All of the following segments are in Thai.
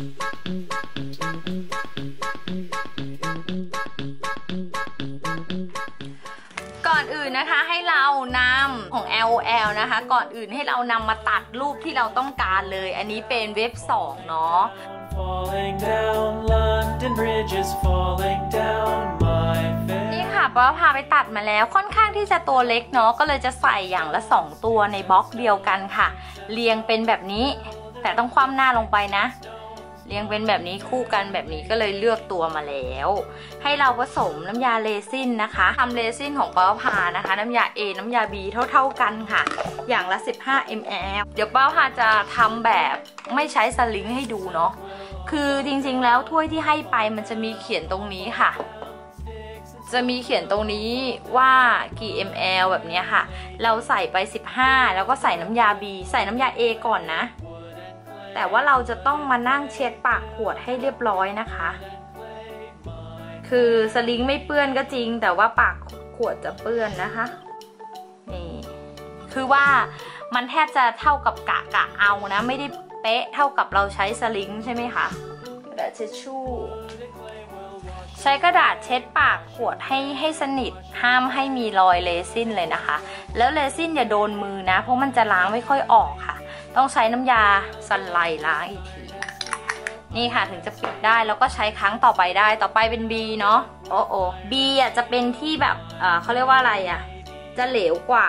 ก่อนอื่นนะคะให้เรานำของ LOL นะคะ ก่อนอื่นให้เรานำมาตัดรูปที่เราต้องการเลย อันนี้เป็นเว็บ 2 เนาะ Falling down, London Bridge is falling down, my นี่ fair. ค่ะป้าพาไปตัดมาแล้วค่อนข้างที่จะตัวเล็กเนาะก็เลยจะใส่อย่างละ 2 ตัวในบล็อกเดียวกันค่ะ เรียงเป็นแบบนี้ แต่ต้องคว่ำหน้าลงไปนะ เรียงเป็นแบบนี้คู่กันแบบนี้ก็เลยเลือกตัวมาแล้ว ให้เราผสมน้ำยาเรซินนะคะทำเรซินของป้าพานะคะ น้ำยา A น้ำยา B เท่า ๆกันค่ะ อย่างละ 15 ml เดี๋ยวป้าพาจะทำแบบไม่ใช้สลิงให้ดูเนาะคือจริงๆแล้วถ้วยที่ให้ไปมันจะมีเขียนตรงนี้ค่ะจะมีเขียนตรงนี้ว่ากี่ ml แบบนี้ค่ะ เราใส่ไป 15 แล้วก็ใส่น้ำยา B ใส่น้ำยา A ก่อนนะ แต่ว่าเราจะต้องมานั่งเช็ดปากขวดให้เรียบร้อยนะคะ คือสลิงไม่เปื้อนก็จริง แต่ว่าปากขวดจะเปื้อนนะคะนี่คือว่ามันแทบจะเท่ากับกะกะเอานะ ไม่ได้เป๊ะเท่ากับเราใช้สลิงใช่ไหมคะกระดาษเช็ดชู่ใช้กระดาษเช็ดปากขวดให้ให้สนิท ห้ามให้มีรอยเลซินเลยนะคะ แล้วเลซินอย่าโดนมือนะ เพราะมันจะล้างไม่ค่อยออกค่ะ ต้องใช้น้ำยาสไลด์ล้างอีกที นี่ค่ะถึงจะปิดได้แล้วก็ใช้ครั้งต่อไปได้ต่อไปเป็น B เนาะโอ้โอ้ B อะจะเป็นที่แบบเออเขาเรียกว่าอะไรอะ จะเหลวกว่า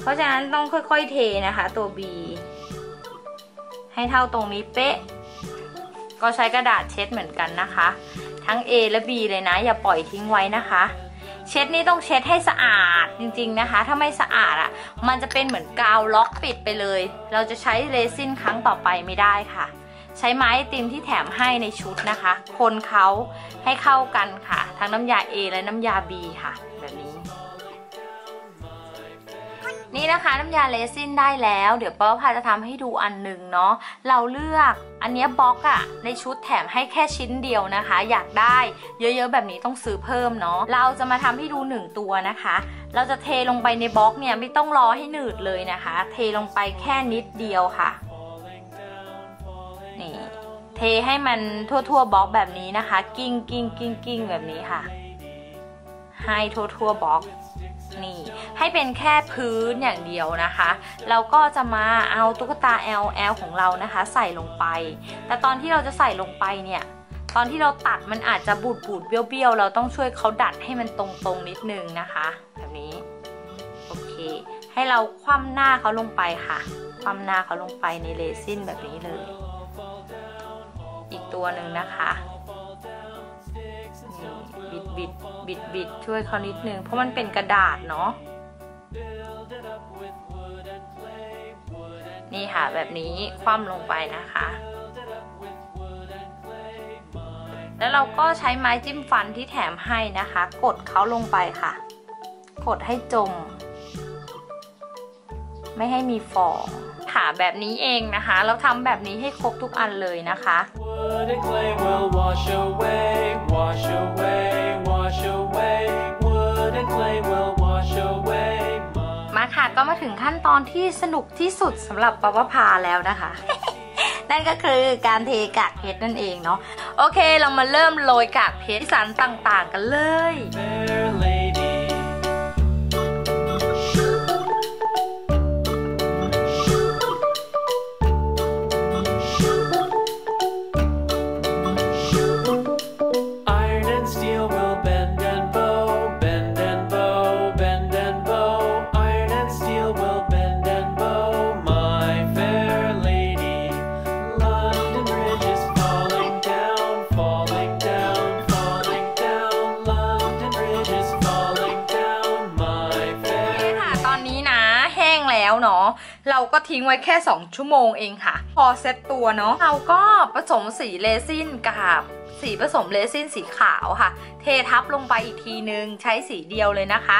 เพราะฉะนั้นต้องค่อยๆเทนะคะ ตัว B ให้เท่าตรงนี้เป๊ะ ก็ใช้กระดาษเช็ดเหมือนกันนะคะ ทั้ง A และ B เลยนะ อย่าปล่อยทิ้งไว้นะคะ เช็ดนี่ต้องเช็ดให้สะอาดจริงๆนะคะ ถ้าไม่สะอาดอะ่ะ มันจะเป็นเหมือนกาวล็อกปิดไปเลย เราจะใช้เรซินครั้งต่อไปไม่ได้ค่ะ ใช้ไม้ติมที่แถมให้ในชุดนะคะ คนเขาให้เข้ากันค่ะ ทั้งน้ำยา A และน้ำยา B ค่ะ แบบนี้ นี่นะคะน้ำยาเลซินได้แล้ว เดี๋ยวเปิ้ลพาจะทำให้ดูอันหนึ่งเนาะเราเลือกอันนี้บล็อกอะในชุดแถมให้แค่ชิ้นเดียวนะคะ อยากได้เยอะๆแบบนี้ต้องซื้อเพิ่มเนาะเราจะมาทำให้ดูหนึ่งตัวนะคะ เราจะเทลงไปในบล็อกเนี่ยไม่ต้องรอให้หนืดเลยนะคะ เทลงไปแค่นิดเดียวค่ะนี่เทให้มันทั่วๆบล็อกแบบนี้นะคะ กิ้งกิ้งกิ้งกิ้งแบบนี้ค่ะ ให้ทั่วๆบล็อก นี่ให้เป็นแค่พื้นอย่างเดียวนะคะเราก็จะมาเอาตุ๊กตา LL ของเรานะคะ ใส่ลงไป แต่ตอนที่เราจะใส่ลงไปเนี่ยตอนที่เราตัดมันอาจจะบูดบูดๆเบี้ยวๆเราต้องช่วยเขาดัดให้มันตรงๆนิดนึงนะคะ แบบนี้โอเค ให้เราคว่ำหน้าเขาลงไปค่ะ คว่ำหน้าเขาลงไปในเรซินแบบนี้เลย อีกตัวหนึ่งนะคะ บิดบิดบิดช่วยเขานิดนึง เพราะมันเป็นกระดาษเนาะนี่ค่ะแบบนี้คว่ำลงไปนะคะ แล้วเราก็ใช้ไม้จิ้มฟันที่แถมให้นะคะ กดเขาลงไปค่ะ กดให้จม ไม่ให้มีฟองค่ะแบบนี้เองนะคะ เราทำแบบนี้ให้ครบทุกอันเลยนะคะ Wood and clay will wash away, wash away, wash away. Wood and clay will wash away. my มาค่ะก็มาถึงขั้นตอนที่สนุกที่สุดสำหรับปาวพาแล้วนะคะ นั่นก็คือการเทกากเพชรนั่นเองเนาะ โอเคเรามาเริ่มโรยกากเพชรสันต่างๆกันเลย เราก็ทิ้งไว้แค่ 2 ชั่วโมงเองค่ะ พอเซ็ตตัวเนาะเราก็ผสมสีเรซินกับสีผสมเรซินสีขาวค่ะ เททับลงไปอีกทีนึง ใช้สีเดียวเลยนะคะ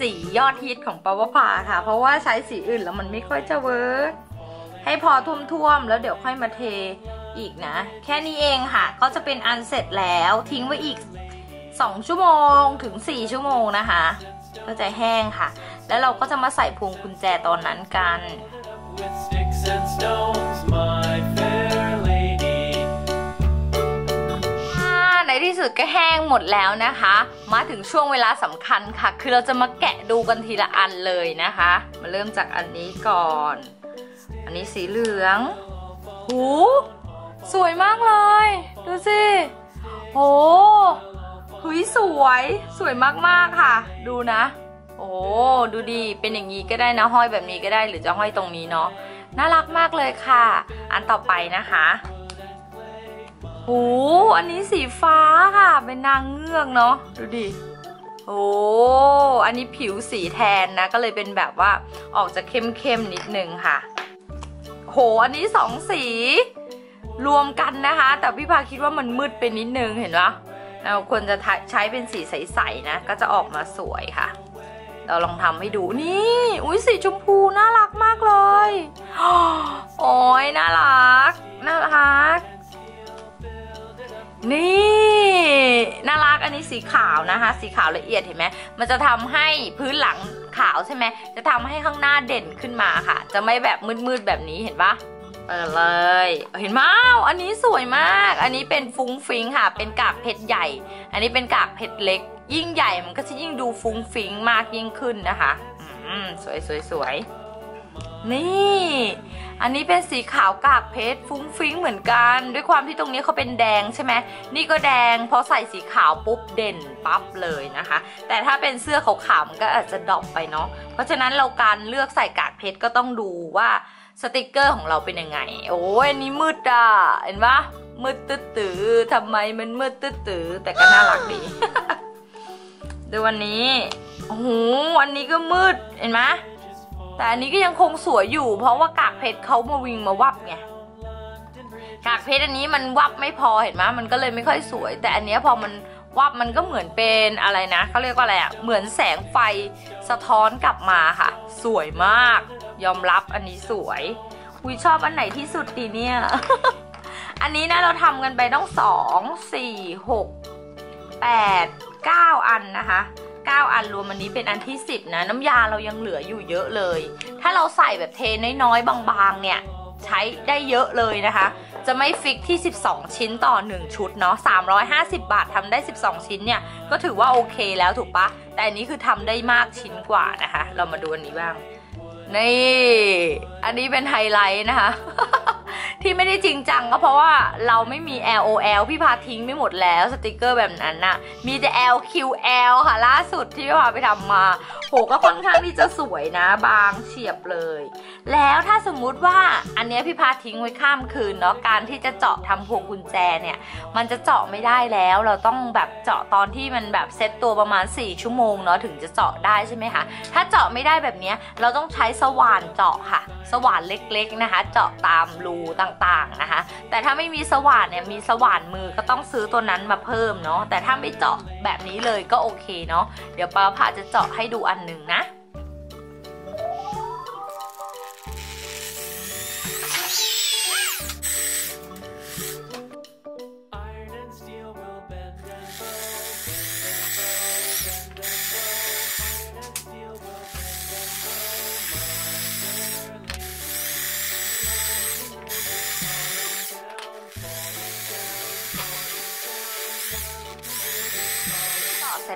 สียอดฮิตของปาวพาค่ะ เพราะว่าใช้สีอื่นแล้วมันไม่ค่อยจะเวิร์กให้พอท่วมๆ แล้วเดี๋ยวค่อยมาเทอีกนะ แค่นี้เองค่ะ ก็จะเป็นอันเสร็จแล้วทิ้งไว้อีก 2 ชั่วโมงถึง 4 ชั่วโมงนะคะ ก็จะแห้งค่ะ แล้วเราก็จะมาใส่พวงกุญแจตอนนั้นกันในที่สุดก็แห้งหมดแล้วนะคะ มาถึงช่วงเวลาสำคัญค่ะ คือเราจะมาแกะดูกันทีละอันเลยนะคะ มาเริ่มจากอันนี้ก่อน อันนี้สีเหลือง หู สวยมากเลย ดูสิโหหุยสวย สวยมากๆค่ะ ดูนะ อ้ดูดีเป็นอย่างนี้ก็ได้นะห้อยแบบนี้ก็ได้หรือจะห้อยตรงนี้เนาะน่ารักมากเลยค่ะ อันต่อไปนะคะโอ้อันนี้สีฟ้าค่ะ เป็นนางเงือกเนาะดูดิโอ้อันนี้ผิวสีแทนนะ ก็เลยเป็นแบบว่าออกจะเข้มๆนิดนึงค่ะ โห อันนี้สองสี รวมกันนะคะ แต่พี่พาคิดว่ามันมืดไปนิดนึงเห็นปะเราควรจะใช้เป็นสีใสๆนะ ก็จะออกมาสวยค่ะ เราลองทำให้ดูนี่ อุ้ยสีชมพูน่ารักมากเลยโอ้ยน่ารัก น่ารัก นี่ น่ารักอันนี้สีขาวนะคะ สีขาวละเอียดเห็นไหมมันจะทำให้พื้นหลังขาวใช่ไหมจะทำให้ข้างหน้าเด่นขึ้นมาค่ะ จะไม่แบบมืดๆแบบนี้เห็นปะเปิดเลย เห็นมั้ยอันนี้สวยมาก อันนี้เป็นฟุ้งฟิงค่ะ เป็นกากเพชรใหญ่ อันนี้เป็นกากเพชรเล็ก ยิ่งใหญ่มันก็จะยิ่งดูฟุ้งฟิงมากยิ่งขึ้นนะคะอืมสวยสวยสวยนี่ อันนี้เป็นสีขาวกากเพชรฟุ้งฟิ้งเหมือนกัน ด้วยความที่ตรงนี้เขาเป็นแดงใช่ไหมนี่ก็แดงพอใส่สีขาวปุ๊บเด่นปั๊บเลยนะคะ แต่ถ้าเป็นเสื้อขาวๆมันก็อาจจะดรอปไปเนาะเพราะฉะนั้นเราการเลือกใส่กากเพชรก็ต้องดูว่าสติกเกอร์ของเราเป็นยังไง โอ้ยอันนี้มืดอะเห็นปะมืดตื้อตือทำไมมันมืดตื้อตือแต่ก็น่ารักดี ดูวันนี้โอ้โหอันนี้ก็มืดเห็นไหมแต่อันนี้ก็ยังคงสวยอยู่ เพราะว่ากากเพชรเขามาวิงมาวับไงกากเพชรอันนี้มันวับไม่พอเห็นไหมมันก็เลยไม่ค่อยสวย แต่อันนี้พอมันวับมันก็เหมือนเป็นอะไรนะเขาเรียกว่าอะไรอะเหมือนแสงไฟสะท้อนกลับมาค่ะ สวยมาก ยอมรับอันนี้สวยคุยชอบอันไหนที่สุดดีเนี่ย อันนี้นะเราทำกันไปต้องสองสี่หกแปด เก้าอันนะคะ 9 อันรวมอันนี้เป็นอันที่ 10 นะ น้ำยาเรายังเหลืออยู่เยอะเลย ถ้าเราใส่แบบเทน้อยๆ บางๆ เนี่ย ใช้ได้เยอะเลยนะคะ จะไม่ฟิกที่ 12 ชิ้นต่อ 1 ชุดเนาะ 350 บาททำได้ 12 ชิ้นเนี่ย ก็ถือว่าโอเคแล้วถูกปะ แต่อันนี้คือทำได้มากชิ้นกว่านะคะ เรามาดูอันนี้บ้าง นี่ อันนี้เป็นไฮไลท์นะคะ ที่ไม่ได้จริงจังก็เพราะว่าเราไม่มี LOL พี่พาทิ้งไม่หมดแล้วสติกเกอร์แบบนั้นน่ะ มีแต่ LQL ค่ะล่าสุดที่พี่พาไปทำมา โหก็ค่อนข้างที่จะสวยนะ บางเฉียบเลย แล้วถ้าสมมุติว่าอันนี้พี่พาทิ้งไว้ข้ามคืนเนาะการที่จะเจาะทำพวงกุญแจเนี่ย มันจะเจาะไม่ได้แล้วเราต้องแบบเจาะตอนที่มันแบบเซตตัวประมาณ 4 ชั่วโมงเนาะถึงจะเจาะได้ใช่ไหมคะถ้าเจาะไม่ได้แบบนี้เราต้องใช้สว่านเจาะค่ะ สว่านเล็กๆนะคะ เจาะตามรูต่างๆนะคะ แต่ถ้าไม่มีสว่านเนี่ยมีสว่านมือก็ต้องซื้อตัวนั้นมาเพิ่มเนาะแต่ถ้าไม่เจาะแบบนี้เลยก็โอเคเนาะเดี๋ยวป้าพาจะเจาะให้ดูอันหนึ่งนะ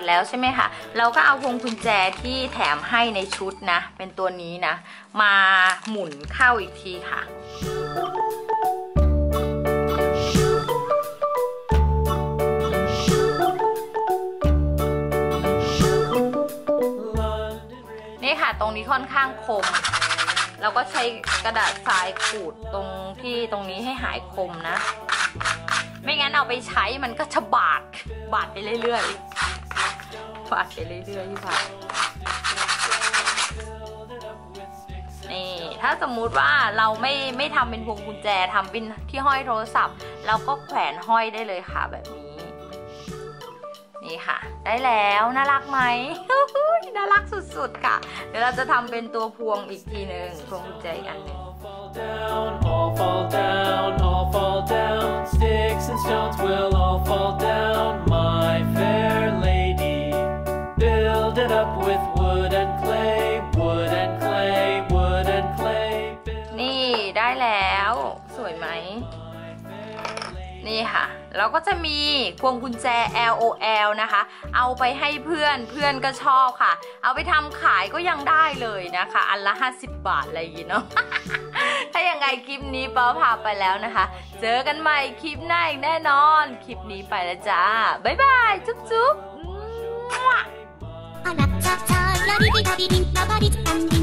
แล้วใช่ไหมคะเราก็เอาพวงกุญแจที่แถมให้ในชุดนะ เป็นตัวนี้นะ มาหมุนเข้าอีกทีค่ะนี่ค่ะตรงนี้ค่อนข้างคม เราก็ใช้กระดาษทรายขูดตรงที่ตรงนี้ให้หายคมนะ ไม่งั้นเอาไปใช้มันก็จะบาด บาดไปเรื่อยๆ บาดไปเรื่อยๆพี่พัดนี่ถ้าสมมุติว่าเราไม่ไม่ทำเป็นพวงกุญแจทำเป็นที่ห้อยโทรศัพท์ เราก็แขวนห้อยได้เลยค่ะแบบนี้ นี่ค่ะ ได้แล้วน่ารักไหมน่ารักสุดๆค่ะ เดี๋ยวเราจะทำเป็นตัวพวงอีกทีหนึ่งพวงกุญแจอีกอันหนึ่ง down, all fall down, all fall down. Sticks and stones will all fall down, my wood and clay wood and clay wood and clay นี่ได้แล้วสวยไหม นี่ค่ะ เราก็จะมีพวงกุญแจ LOL นะคะ เอาไปให้เพื่อนเพื่อนก็ชอบค่ะ เอาไปทำขายก็ยังได้เลยนะคะ อันละ 50 บาทอะไรอย่างเนาะถ้าอย่างไงคลิปนี้ป๊อพาไปแล้วนะคะ เจอกันใหม่คลิปหน้าอีกแน่นอน คลิปนี้ไปแล้วจ้า บ๊ายบาย จุ๊บจุ๊บ りびたびんなばりつかんで